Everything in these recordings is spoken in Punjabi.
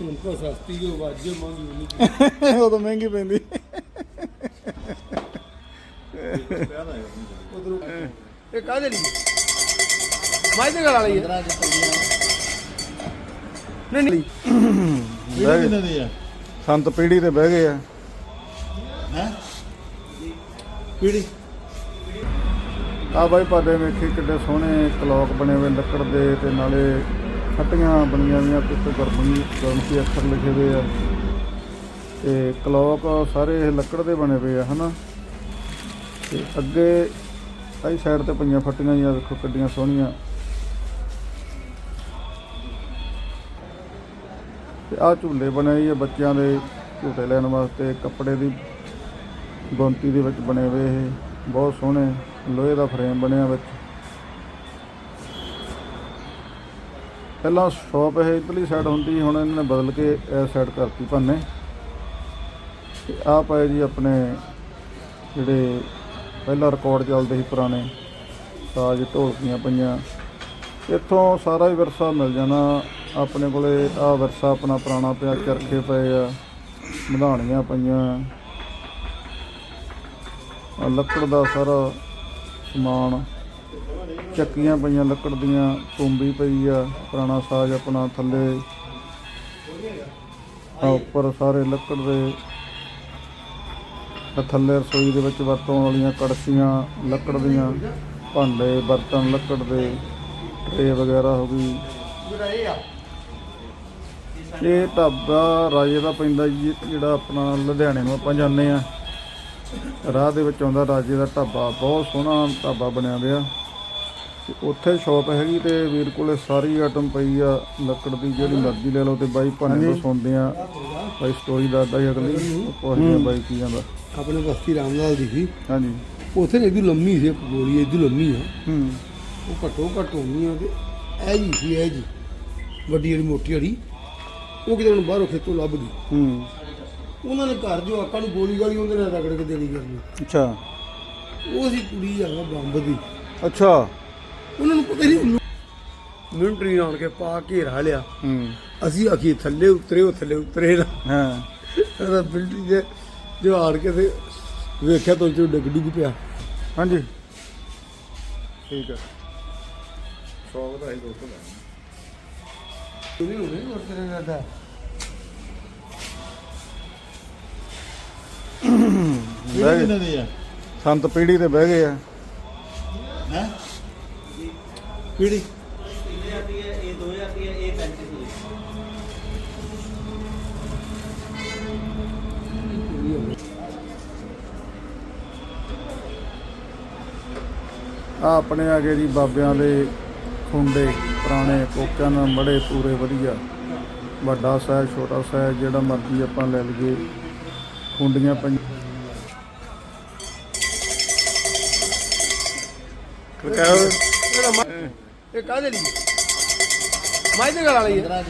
ਹੁਣ ਤਾਂ ਸਸਤੀ ਜੋ ਵਾਜੇ ਮੰਗੀ ਉਹ ਤਾਂ ਮਹਿੰਗੀ ਪੈਂਦੀ। ਉਧਰੋਂ ਇਹ ਕਾਹਦੇ ਲਈ? ਮਾਈ ਦੇ ਘਰ ਵਾਲੀ ਹੈ। ਨਹੀਂ ਨਹੀਂ। ਬਹਿ ਗਏ। ਦੀ ਆ? ਸੰਤ ਪੀੜੀ ਤੇ ਬਹਿ ਗਏ ਆ। ਹੈ? ਪੀੜੀ? ਆ ਬਾਈ ਪਾਦੇ ਵੇਖੀ ਕਿੱਡੇ ਸੋਹਣੇ ਕਲੌਕ ਬਣੇ ਹੋਏ ਲੱਕੜ ਦੇ ਤੇ ਨਾਲੇ ਫੱਟੀਆਂ ਬਣੀਆਂ ਹੋਈਆਂ ਕਿਤੇ ਗਰਮੀ ਗਰਮੀ ਅੱਖਰ ਲਿਖੇ ਹੋਏ ਆ। ਤੇ ਕਲੌਕ ਸਾਰੇ ਇਹ ਲੱਕੜ ਦੇ ਬਣੇ ਪਏ ਆ, ਹਨਾ? ਤੇ ਅੱਗੇ ਆਈ ਸਾਈਡ ਤੇ ਪਈਆਂ ਫੱਟੀਆਂ ਜਾਂ ਦੇਖੋ ਕਿੱਡੀਆਂ ਸੋਹਣੀਆਂ। ਤੇ ਆ ਝੂਲੇ ਬਣੇ ਹੋਏ ਆ ਬੱਚਿਆਂ ਦੇ, ਝੂਟੇ ਲੈਣ ਵਾਸਤੇ, ਕੱਪੜੇ ਦੀ ਬੁਣਤੀ ਦੇ ਵਿੱਚ ਬਣੇ ਹੋਏ ਇਹ, ਬਹੁਤ ਸੋਹਣੇ, ਲੋਹੇ ਦਾ ਫਰੇਮ ਬਣਿਆ ਵਿੱਚ। ਪਹਿਲਾਂ ਸ਼ਾਪ ਇਹ ਇਧਰਲੀ ਸਾਈਡ ਹੁੰਦੀ ਸੀ, ਹੁਣ ਇਹਨਾਂ ਨੇ ਬਦਲ ਕੇ ਇਸ ਸਾਈਡ ਕਰਤੀ ਭਾਨੇ। ਤੇ ਆ ਪਏ ਜੀ ਆਪਣੇ ਜਿਹੜੇ ਪਹਿਲਾਂ ਰਿਕਾਰਡ ਚੱਲਦੇ ਸੀ ਪੁਰਾਣੇ ਸਾਜ਼ ਢੋਲਕੀਆਂ ਪਈਆਂ। ਇੱਥੋਂ ਸਾਰਾ ਹੀ ਵਿਰਸਾ ਮਿਲ ਜਾਣਾ। ਆਪਣੇ ਕੋਲੇ ਆ ਵਿਰਸਾ ਆਪਣਾ ਪੁਰਾਣਾ ਪਿਆ ਚਰਖੇ ਪਏ ਆ ਮਧਾਣੀਆਂ ਪਈਆਂ। ਆਹ ਲੱਕੜ ਦਾ ਸਾਰਾ ਸਮਾਨ। ਚੱਕੀਆਂ ਪਈਆਂ, ਲੱਕੜ ਦੀਆਂ ਤੁੰਬੀ ਪਈ ਆ, ਪੁਰਾਣਾ ਸਾਜ਼ ਆਪਣਾ ਥੱਲੇ। ਆ ਉੱਪਰ ਸਾਰੇ ਲੱਕੜ ਦੇ। ਥੱਲੇ ਰਸੋਈ ਦੇ ਵਿੱਚ ਵਰਤੋਂ ਵਾਲੀਆਂ ਕੜਛੀਆਂ, ਲੱਕੜ ਦੀਆਂ, ਭਾਂਡੇ, ਬਰਤਨ ਲੱਕੜ ਦੇ, ਟਰੇ ਵਗੈਰਾ ਹੋ ਗਈ। ਇਹ ਢਾਬਾ ਰਾਜੇ ਦਾ ਪੈਂਦਾ ਜੀ, ਜਿਹੜਾ ਆਪਣਾ ਲੁਧਿਆਣੇ ਨੂੰ ਆਪਾਂ ਜਾਂਦੇ ਆ ਰਾਹ ਦੇ ਵਿੱਚ ਆਉਂਦਾ ਰਾਜੇ ਦਾ ਢਾਬਾ। ਬਹੁਤ ਸੋਹਣਾ ਢਾਬਾ ਬਣਿਆ ਹੋਇਆ। ਤੇ ਉੱਥੇ ਸ਼ਾਪ ਹੈਗੀ ਤੇ ਵੀਰ ਕੋਲੇ ਸਾਰੀ ਆਈਟਮ ਪਈ ਆ ਲੱਕੜ ਦੀ ਜਿਹੜੀ ਮਰਜ਼ੀ ਲੈ ਲਓ ਤੇ ਬਾਈ ਭਾਣੇ ਤੋਂ ਸੁਣਦੇ ਆ। ਬਾਈ ਸਟੋਰੀ ਦੱਸਦਾ ਹੀ ਅਗਲੀ ਉਹ ਪੁੱਛਦੇ ਆ ਬਾਈ ਕੀ ਜਾਂਦਾ ਆਪਣੇ ਬਸਤੀ ਰਾਮਲਾਲ ਦੀ ਸੀ। ਹਾਂਜੀ। ਉੱਥੇ ਇਹਦੀ ਲੰਮੀ ਸੀ ਗੋਲੀ ਇਹਦੀ ਲੰਮੀ ਆ। ਹੂੰ। ਉਹ ਘੱਟੋ ਘੱਟ ਹੋਣੀ ਆ ਤੇ ਇਹ ਜੀ ਸੀ ਇਹ ਜੀ। ਵੱਡੀ ਜਿਹੜੀ ਮੋਟੀ ਵਾਲੀ। ਉਹ ਕਿਤੇ ਹੁਣ ਬਾਹਰੋਂ ਖੇਤੋਂ ਲੱਭ ਗਈ। ਹੂੰ। ਉਹਨਾਂ ਨੇ ਘਰ ਜੋ ਆਕਾਂ ਨੂੰ ਗੋਲੀ ਗਾਲੀ ਉਹਦੇ ਨਾਲ ਰਗੜ ਕੇ ਦੇਣੀ ਕਰਨੀ। ਅੱਛਾ। ਉਹ ਸੀ ਕੁੜੀ ਆ ਬੰਬ ਦੀ। ਅੱਛਾ। ਉਹਨਾਂ ਨੂੰ ਪਤਾ ਨਹੀਂ ਮਿਲਟਰੀ ਆਣ ਕੇ ਪਾ ਘੇਰਾ ਲਿਆ। ਹੂੰ। ਅਸੀਂ ਆਖੀ ਥੱਲੇ ਉਤਰੇ ਉਹ ਥੱਲੇ ਉਤਰੇ ਨਾ। ਹਾਂ। ਉਹਦਾ ਮਿਲਟਰੀ ਦੇ ਜੋ ਆੜ ਕੇ ਤੇ ਵੇਖਿਆ ਤਾਂ ਉਹ ਡਿੱਗ ਡਿੱਗ ਪਿਆ। ਹਾਂਜੀ। ਠੀਕ ਹੈ ਸ਼ੌਕ ਦਾ ਹੀ ਦੋਸਤ ਉਹਨੇ ਉਹਨੇ ਹੋਰ ਤੇਰੇ ਨਾਲ ਦਾ ਬਹਿ ਗਏ। ਸੰਤ ਪੀੜੀ ਤੇ ਬਹਿ ਗਏ ਆ। ਹੈ? ਪੀੜੀ ਆ ਆਪਣੇ ਆ ਗਏ ਜੀ ਬਾਬਿਆਂ ਦੇ ਖੁੰਡੇ ਪੁਰਾਣੇ ਕੋਕਿਆਂ ਨਾਲ ਮੜੇ ਪੂਰੇ ਵਧੀਆ। ਵੱਡਾ ਸਾਇਜ਼ ਛੋਟਾ ਸਾਇਜ਼ ਜਿਹੜਾ ਮਰਜ਼ੀ ਆਪਾਂ ਲੈ ਲਈਏ। ਖੁੰਡੀਆਂ ਇਹਦਾ ਮਾ- ਇਹ ਕਾਹਦੇ ਲਈ ਮਾਈ ਦੇ ਘਰ ਵਾਲੀ ਹੈ।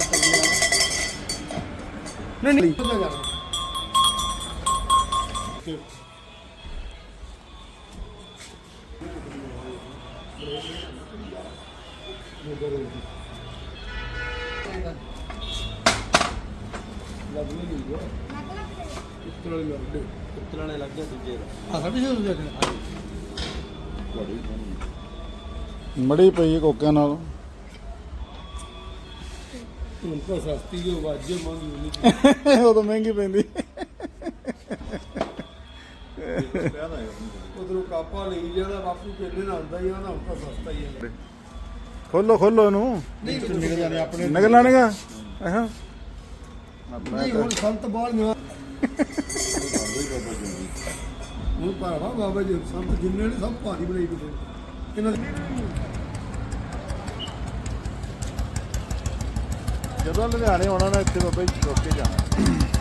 ਨਹੀਂ ਨਹੀਂ। ਉਹਦਾ ਘਰ। ਪਿੱਤਲ ਵਾਲੀ ਲੱਗ ਗਈ? ਮੜੀ ਪਈ ਹੈ ਕੋਕਿਆਂ ਨਾਲ। ਹੁਣ ਤਾਂ ਸਸਤੀ ਜੋ ਵਾਜੇ ਮੰਗੀ ਉਨੀ ਉਹ ਤਾਂ ਮਹਿੰਗੀ ਪੈਂਦੀ। ਉਧਰੋਂ ਕਾਪਾ ਲਈ ਜਾਂਦਾ ਬਾਪੂ ਪਹਿਲੇ ਨਾਲ ਆਉਂਦਾ ਹੀ ਆ ਨਾ ਹੁਣ ਤਾਂ ਸਸਤਾ ਹੀ ਹੈ ਖੋਲੋ ਖੋਲੋ ਇਹਨੂੰ। ਨਿਕਲ ਜਾਂਦੇ ਆਪਣੇ। ਨਿਕਲ ਲੈਣਗਾ ਹਾਂ ਨਹੀਂ ਹੁਣ ਸੰਤ ਬਾਲ ਨਹੀਂ ਹੁਣ ਭਾਵਾ ਬਾਬਾ ਜੀ ਸੰਤ ਜਿੰਨੇ ਨੇ ਸਭ ਭਾਰੀ ਬਣਾਈ ਬਿਠੇ ਇਹਨਾਂ ਜਦੋਂ ਲੁਧਿਆਣੇ ਆਉਣਾ ਨਾ ਇੱਥੇ ਬਾਬਾ ਜੀ ਰੁਕ ਕੇ ਜਾਣਾ।